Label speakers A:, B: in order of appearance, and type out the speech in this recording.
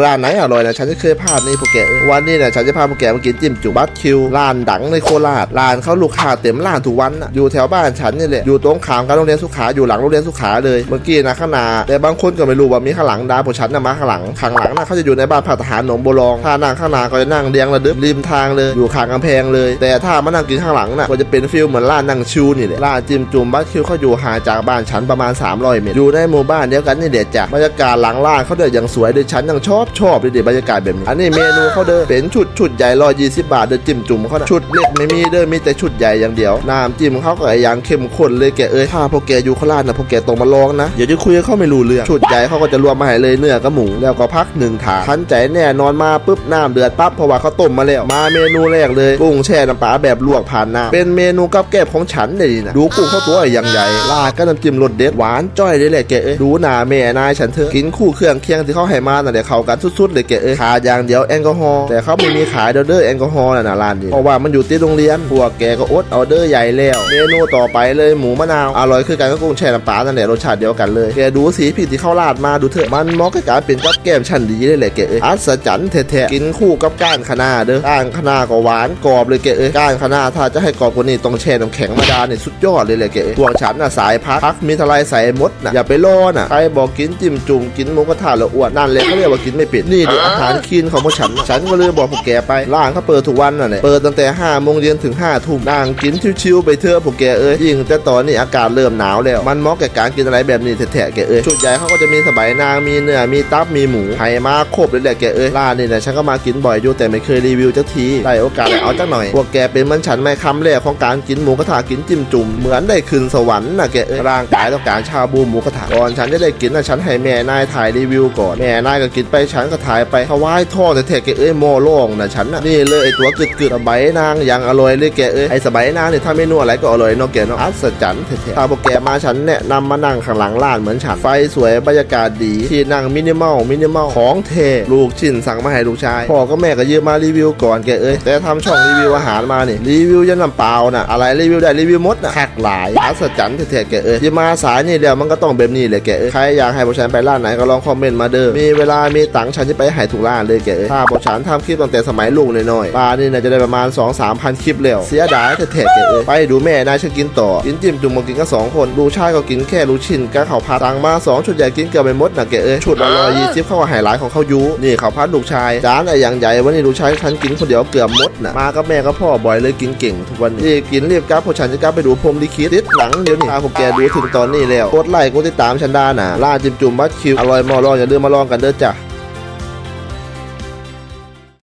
A: ร้านไหนอร่อยนะฉันจะเคยพลาดนี่พวกแกวันนี้นี่ยฉันจะพาพวกแกมากินจิ้มจุบัตคิวร้านดังในโคราชร้านเขาลูกค้าเต็มร้านทุกวันน่ะอยู่แถวบ้านฉันนี่แหละอยู่ตรงขามกับโรงเรียนสุขาอยู่หลังโรงเรียนสุขาเลยเมื่อกี้นะข้างหน้าแต่บางคนก็ไม่รู้ว่ามีข้างหลังดาพวกฉันน่ะมาข้างหลังข้างหลังน่ะเขาจะอยู่ในบ้านพัทหารหนองบัวรองถ้านั่งข้างหน้าก็จะนั่งเรียงระดึบริมทางเลยอยู่ข้างกำแพงเลย แต่ถ้ามานั่งกินข้างหลังน่ะก็จะเป็นฟิลเหมือนร้านนั่งชิวนี่แหละร้านจิ้มจุ่มบัตคิวเขาอยู่ห่างจากบ้านฉันประมาณ 300 เมตรอยู่ในหมู่บ้านเดียวกันนี่เด็ดจ้ะบรรยากาศหลังร้านเขาเดินอย่างสวยเลยฉันยังชอบชอบเลยเด็ดบรรยากาศแบบนี้ อันนี้เมนูเขาเดินเป็นชุดชุดใหญ่ร้อยยี่สิบบาทเดินจิ้มจุ่มเขานะชุดเล็กไม่มีเดินมีแต่ชุดใหญ่อย่างเดียวน้ำจิ้มเขาก็อย่างเข้มข้นเลยแกเอ้ยถ้าพวกแกอยู่โคราชนะพวกแกต้องมาลองนะเดี๋ยวจะคุยเขาไม่รู้เรื่องชุดใหญ่เขาก็จะรวมมาให้เลยเนื้อกับหมูแล้วก็พักหนึ่งถาทันใจแน่นอนมาปุ๊บน้ำเดือดปั๊บเพราะว่าเขาต้มมาแล้วมาเมนูแรกเลยกุ้งแช่น้ำปลาแบบลวกผ่านน้ำเป็นเมนูกับแกบของฉันเลยนะดูกุ้งเขาตัวอย่างใหญ่ลาดก็น้ำจิ้มรสเด็ดหวานจ้อยเลยแหละแกเอ้ยดูหน้าแม่นายฉันเถอะกินคู่เครื่องเคียงที่เขาให้มาน่ะเดี๋ยวเขากนสุดๆเลยแกเอ้ยขาดอย่างเดียวแอลกอฮอล์แต่เขาไม่มีขายเดอเด้อแอลกอฮอล์น่ะนะร้านนี้เพราะว่ามันอยู่ที่โรงเรียนพวกแกก็อดออเดอร์ใหญ่แล้วเมนูต่อไปเลยหมูมะนาวอร่อยคือกันกับกุ้งแช่น้ำปลานั่นแหละรสชาติเดียวกันเลยแกดูสีผิดที่เขาราดมาดูเถอะมันมอกกับการเป็นกับแก้มชั้นดีเลยแหละแกเอ้ยอัศจรรย์แท้ๆกินคู่กับก้านคะน้าเด้อก้านคะน้าก็หวานกรอบเลยแกเอ้ยก้านคะน้าถ้าจะให้กรอบกว่านี้ต้องแช่น้ำแข็งมาดาเนี่ยสุดยอดเลยแหละแกเอ้ยพวกฉันน่ะสายพักพักมีทลายใส่มดน่ะอย่าไปล่อน่ะใครบอกกินจิ้มจุ่มกินหมูกระทะแล้วอ้วนนั่นแหละเขาเรียกว่ากินไม่เป็ดนี่ดิอาหารคีนของพวกฉัน ฉันก็เลยบอกพวกแกไป ร้านเขาเปิดทุกวันน่ะแหละเปิดตั้งแต่5โมงเย็นถึง5ทุ่มนั่งกินชิวๆไปเถอะพวกแกเอ้ยยิ่งแต่ตอนนี้อากาศเริ่มหนาวแล้ว มันเหมาะกับการกินอะไรแบบนี้แท้ๆแกเอ้ยชุดใหญ่เขาก็จะมีสบายนางมีเนื้อมีตับมีหมูไข่มาครบเลยแหละแกเอ้ยร้านนี้นะฉันก็มากินบ่อยอยู่แต่ไม่เคยรีวิวจักทีได้โอกาสเลยเอาจักหน่อยพวกแกเป็นเหมันฉันไม่คำแรกของการกินหมูกระทะกินจิ้มจุ่มเหมือนได้ขึ้นสวรรค์นะแกเอ้ยร่างกายต้องการชาบูหมูกระทะก่อนฉันจะได้กินนะฉันให้แม่นายถ่ายรีวิวก่อนแม่นายก็กินไปฉันก็ถ่ายไปถวายท่อแต่แท้แกเอ้ยม่โล่งนะฉันน่ะนี่เลยไอตัวกึดกึดสบายนางย่างอร่อยเลยแกเอ้ยไอสบายนางเนี่ยถ้าเมนูอะไรก็อร่อยเนาะแกเนาะอัศจรรย์แท้ๆถ้าพวกแกมาฉันแนะนำมานั่งข้างหลังร้านเหมือนฉันไฟสวยบรรยากาศดีที่นั่งมินิมอลมินิมอลของเทลูกชิ้นสั่งมาให้ลูกชายพ่อก็แม่ก็ยืมมารีวิวก่อนแกเอ้ยแต่ทำช่องรีวิวอาหารมานี่รีวิวยันลำเปล่าน่ะอะไรรีวิวได้รีวิวหมดนะคักหลายอัศจรรย์แท้ๆแกเอ้ยที่มาสายนี่เดียวมันก็ต้องแบบนี้เลยแกเอ้ยใครอยากให้พวกฉันไปร้านไหนก็ลองคอมเมนต์มาเด้อมีเวลามีตังค์ฉันจะไปให้ทุกร้าเลยแกเอ้ยถ้าพวกฉันทำคลิปตั้งแต่สมัยลูกน้อยๆป้านี่น่าจะได้ประมาณ 2 3พันคลิปแล้ว เสียดายแท้ๆแกเอ้ยไปดูแม่นายฉันกินต่อ กินจิ้มจุ่มมากินกันสองคนลูกชายก็กินแค่ลูกชิ้นกับข้าวผัดสั่งมาสองชุดใหญ่กินเกือบไปหมดนะแกเอ้ยชุดละร้อยยี่สิบเข้ากับไฮไลท์ของเขายูนี่ข้าวผัดลูกชายจานไอ้อย่างใหญ่วันนี้ลูกชายฉันกินคนเดียวเกือบหมดนะมากับแม่กับพ่อบ่อยเลยกินเก่งทุกวันนี้กินรีบกลับพวกฉันจะกลับไปดูพรมลิขิตติดหลังเดี๋ยวนี้ถ้าพวกแกดูถึงตอนนี้แล้วกดไลค์กดติดตามฉันได้นะล่าจิ้มจุ่มบัตคิวอร่อยมอลองอย่าลืมมาลองกันเด้อจ้ะ